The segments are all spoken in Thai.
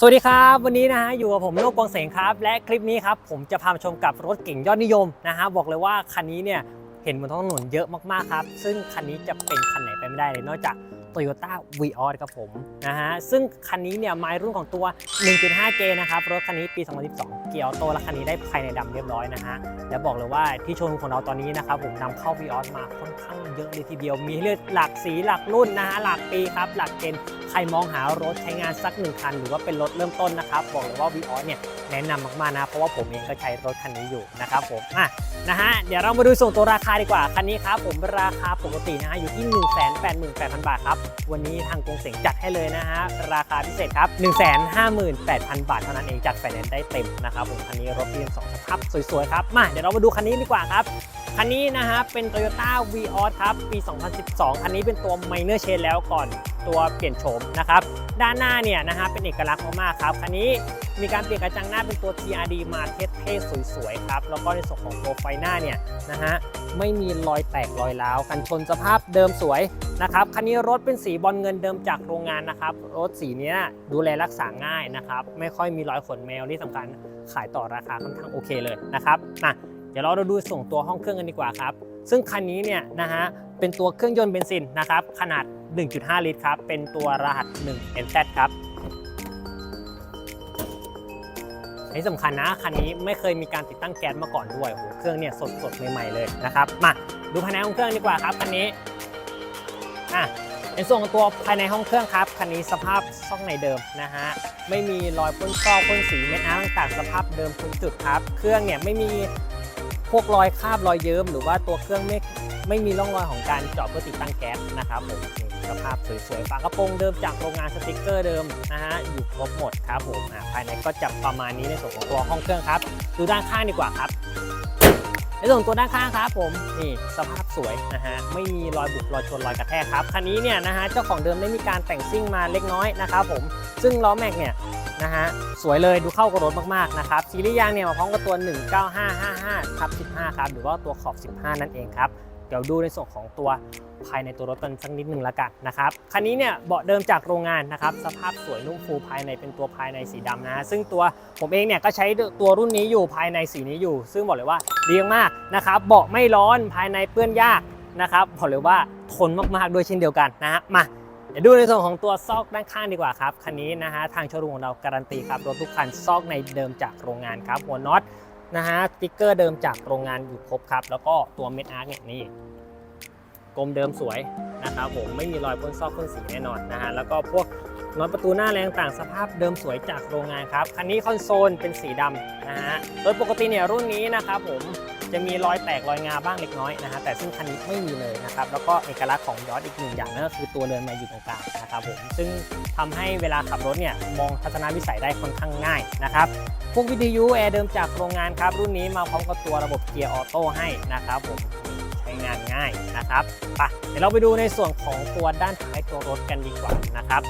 สวัสดีครับ วันนี้นะฮะอยู่กับผมโลกกวงเสงครับ และคลิปนี้ครับผมจะพามาชมกับรถเก่งยอดนิยมนะฮะบอกเลยว่าคันนี้เนี่ยเห็นบนท้องถนนเยอะมากๆครับ ซึ่งคันนี้จะเป็นคันไหนไปไม่ได้เลยนอกจาก Toyota v ีออครับผมนะฮะซึ่งคันนี้เนี่ยไมล์รุ่นของตัว 1.5J นะครับรถคันนี้ปี 2012 เกียร์ออโต้และคันนี้ได้ภายในดำเรียบร้อยนะฮะและบอกเลยว่าที่โชว์รูมของเราตอนนี้นะครับผมนำเข้า v ีออมาค่อนข้างเยอะเลยทีเดียว มีเลือกหลากสีหลากรุ่นนะฮะหลากปีครับหลากเจนใครมองหารถใช้งานสักหนึ่งคัน หรือว่าเป็นรถเริ่มต้นนะครับบอกเลยว่าวีออสเนี่ยแนะนำมากๆนะเพราะว่าผมเองก็ใช้รถคันนี้อยู่นะครับผมอะนะฮะเดี๋ยวเรามาดูส่วนตัวราคาดีกว่าคันนี้ครับผมราคาปกตินะฮะอยู่ที่ 1 8 8 0 0 0 บาทครับวันนี้ทางกรงเสงจัดให้เลยนะฮะ ราคาพิเศษครับ 1 5 8 0 0 0 บาทเท่านั้นเองจัดไฟแนนซ์ได้เต็มนะครับผมคันนี้รถปีสองสภาพสวยๆครับ มาเดี๋ยวเรามาดูคันนี้ดีกว่าครับคันนี้นะฮะเป็น Toyota v ีออสครับ ปี 2012 คันนี้เป็นตัว Minor Change แล้วก่อนตัวเปลี่ยนโฉมนะครับ ด้านหน้าเนี่ยนะฮะเป็นเอกลักษณ์มากๆครับ คันนี้มีการเปลี่ยนกระจังหน้าเป็นตัว TRD มาเท่ๆสวยๆครับ แล้วก็ในส่วนของตัวไฟหน้าเนี่ยนะฮะไม่มีรอยแตกรอยร้าวกันชนสภาพเดิมสวย นะครับคันนี้รถเป็นสีบอลเงินเดิมจากโรงงานนะครับ รถสีนี้ดูแลรักษาง่ายนะครับ ไม่ค่อยมีรอยขนแมวที่สำคัญขายต่อราคาค่อนข้างโอเคเลยนะครับมาเดี๋ยวเราดูส่งตัวห้องเครื่องกันดีกว่าครับ ซึ่งคันนี้เนี่ยนะฮะเป็นตัวเครื่องยนต์เบนซินนะครับขนาด 1.5 ลิตรครับ เป็นตัวรหัส 1 NZ ครับอันนี้สำคัญนะคันนี้ไม่เคยมีการติดตั้งแก๊สมาก่อนด้วยโอ้โหเครื่องเนี่ยสดสดๆใหม่ๆเลยนะครับมาดูภายในห้องเครื่องดีกว่าครับคันนี้ อะในส่วนของตัวภายในห้องเครื่องครับคันนี้สภาพซ่องในเดิมนะฮะไม่มีรอยพ่นซอกพ่นสีเม็ดอาร์ต่างๆ สภาพเดิมทุกจุดครับ เครื่องเนี่ยไม่มีพวกรอยคราบรอยเยิ้มหรือว่าตัวเครื่องไม่ไม่มีร่องรอยของการเจาะเพื่อติดตั้งแก๊สนะครับผมนี่สภาพสวยๆฝากระโปรงเดิมจากโรงงานสติกเกอร์เดิมนะฮะอยู่ครบหมดครับผมภายในก็จะประมาณนี้ในส่วนของตัวห้องเครื่องครับ ดูด้านข้างดีกว่าครับ ในส่วนตัวด้านข้างครับผมนี่สภาพสวยนะฮะไม่มีรอยบุบรอยชนรอยกระแทกครับคันนี้เนี่ยนะฮะเจ้าของเดิมได้มีการแต่งซิ่งมาเล็กน้อยนะครับผมซึ่งล้อแม็กเนี่ยนะฮะสวยเลยดูเข้ากับรถมากๆนะครับซีรีส์ยางเนี่ยมาพร้อมกับตัว 19555ทับ15 ครับหรือว่าตัวขอบ 15 นั่นเองครับ เดี๋ยวดูในส่วนของตัวภายในตัวรถกันสักนิดหนึ่งละกันนะครับคันนี้เนี่ยเบาะเดิมจากโรงงานนะครับสภาพสวยนุ่มฟูภายในเป็นตัวภายในสีดำนะ ซึ่งตัวผมเองเนี่ยก็ใช้ตัวรุ่นนี้อยู่ภายในสีนี้อยู่ ซึ่งบอกเลยว่าดีมากนะครับเบาะไม่ร้อนภายในเปื้อนยากนะครับบอกเลยว่าทนมากๆด้วยเช่นเดียวกันนะฮะมาเดี๋ยวดูในส่วนของตัวซอกด้านข้างดีกว่าครับคันนี้นะฮะทางโชว์รูมของเราการันตีครับรถทุกคันซอกในเดิมจากโรงงานครับหัวน็อต นะฮะสติ๊กเกอร์เดิมจากโรงงานอยู่ครบครับ แล้วก็ตัวเม็ดอาร์เนี่ยนี่กลมเดิมสวยนะครับผมไม่มีรอยพ่นซอกพ่นสีแน่นอนนะฮะแล้วก็พวกน็อตประตูหน้าแรงต่างสภาพเดิมสวยจากโรงงานครับคันนี้คอนโซลเป็นสีดำนะฮะโดยปกติเนี่ยรุ่นนี้นะครับผม จะมีรอยแตกรอยงาบ้างเล็กน้อยนะฮะแต่ซึ่งคันนี้ไม่มีเลยนะครับแล้วก็เอกลักษณ์ของยอดอีกหนึ่งอย่างนั่นก็คือตัวเรือนไมาอยู่ตรงกลางนะครับผมซึ่งทำให้เวลาขับรถเนี่ยมองทัศนวิสัยได้ค่อนข้างง่ายนะครับพวกวิทยุแอร์เดิมจากโรงงานครับรุ่นนี้มาพร้อมกับตัวระบบเกียร์ออโต้ให้นะครับผมใช้งานง่ายนะครับไปเดี๋ยวเราไปดูในส่วนของตัวด้านท้ายตัวรถกันดีกว่านะครับ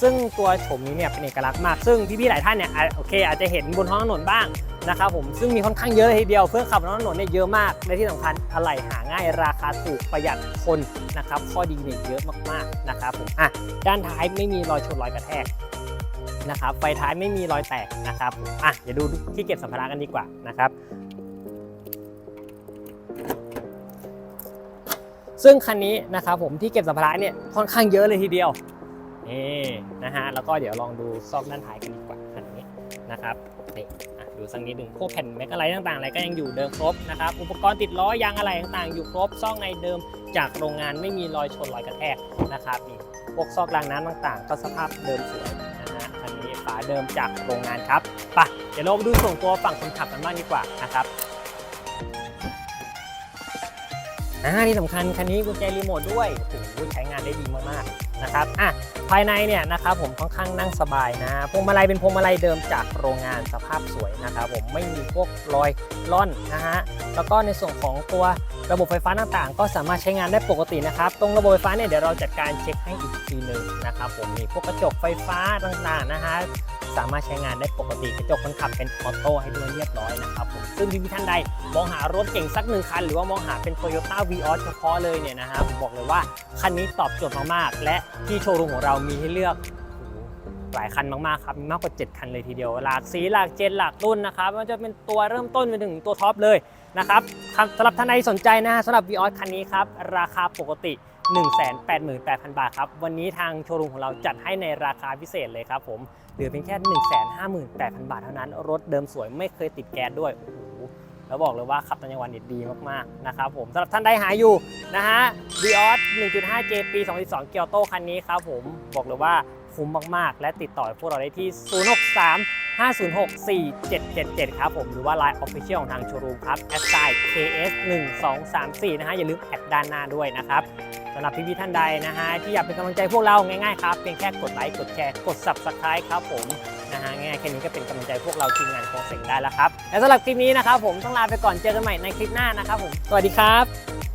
ซึ่งตัวโฉมนี้เนี่ยเป็นเอกลักษณ์มากซึ่งพี่ๆหลายท่านเนี่ยโอเค อาจจะเห็นบนท้องถนนบ้างนะครับผมซึ่งมีค่อนข้างเยอะเลยทีเดียวเพื่อขับบนท้องถนนเนี่ยเยอะมากและที่สำคัญอะไหล่หาง่ายราคาถูกประหยัดคนนะครับข้อดีเนี่ยเยอะมากๆนะครับผมอะด้านท้ายไม่มีรอยชนรอยกระแทกนะครับไฟท้ายไม่มีรอยแตกนะครับอะเดี๋ยวดูที่เก็บสัมภาระกันดีกว่านะครับ ซึ่งคันนี้นะครับผมที่เก็บสัมภาระเนี่ยค่อนข้างเยอะเลยทีเดียว นี่นะฮะแล้วก็เดี๋ยวลองดูซอกด้านท้ายกันดีกว่าคันนี้นะครับนี่อะดูสักนิดหนึ่งพวกแผ่นแม็กอะไรต่างๆอะไรก็ยังอยู่เดิมครบนะครับอุปกรณ์ติดล้อยางอะไรต่างๆ อยู่ครบซอกในเดิมจากโรงงานไม่มีรอยชนรอยกระแทกนะครับนี่พวกซอกรางน้ำต่างๆ ก็สภาพเดิมสวยนะฮะคันนี้ฝาเดิมจากโรงงานครับไปะเดี๋ยวเราไปดูส่วนตัวฝั่งคนขับกันบ้างดีกว่านะครับอ่าที่สำคัญคันนี้กุญแจรีโมทด้วยโอ้โหใช้งานได้ดีมากๆนะครับอะ ภายในเนี่ยนะครับผมค่อนข้างนั่งสบายนะพวงมาลัยเป็นพวงมาลัยเดิมจากโรงงานสภาพสวยนะครับผมไม่มีพวกรอยล่อนนะฮะแล้วก็ในส่วนของตัวระบบไฟฟ้าต่างๆ ก็สามารถใช้งานได้ปกตินะครับ ตรงระบบไฟฟ้าเนี่ยเดี๋ยวเราจัดการเช็คให้อีกทีหนึ่งนะครับผมมีพวกกระจกไฟฟ้าต่างๆนะฮะ สามารถใช้งานได้ปกติกระจกคนขับเป็นออโต้ให้ด้วยเรียบร้อยนะครับผมซึ่งพี่ท่านใดมองหารถเก่งสักหนึ่งคัน หรือว่ามองหาเป็น Toyota v ีออเฉพาะเลยเนี่ยนะฮะผมบอกเลยว่าคันนี้ตอบโจทย์มากๆ และที่โชว์รูมของเรามีให้เลือกหลายคันมากๆครับมีมากกว่า 7 คันเลยทีเดียว หลากสีหลากเจนหลากรุ่นนะครับมันจะเป็นตัวเริ่มต้นไปถึงตัวท็อปเลยนะครับสำหรับท่านใดสนใจนะฮะสำหรับ v ีออคันนี้ครับราคาปกติ 188,000 บาทครับ วันนี้ทางโชว์รูมของเราจัดให้ในราคาพิเศษเลยครับผมเหลือเพียงแค่ 158,000 บาทเท่านั้น รถเดิมสวยไม่เคยติดแก๊สด้วยโอ้โหแล้วบอกเลยว่าขับต่างจังวันเนี่ยดีมากๆนะครับผมสำหรับท่านใดหาอยู่นะฮะ v ีออส 1.5J ปี 2022 เกียวโตคันนี้ครับผมบอกเลยว่า คุ้มมากๆ และติดต่อพวกเราได้ที่ 063 506 4777 ครับผมหรือว่า Line Official ของทางโชว์รูมครับ a s i KS 1 2 3 4นะฮะอย่าลืมแอดด้านหน้าด้วยนะครับสำหรับพี่ๆท่านใดนะฮะที่อยากเป็นกำลังใจพวกเราง่ายๆครับเพียงแค่กดไลค์กดแชร์กด Subscribe ครับผมนะฮะง่ายๆแค่นี้ก็เป็นกำลังใจพวกเราทีมงานโคงเซ็งได้แล้วครับและสำหรับคลิปนี้นะครับผมต้องลาไปก่อนเจอกันใหม่ในคลิปหน้านะครับผมสวัสดีครับ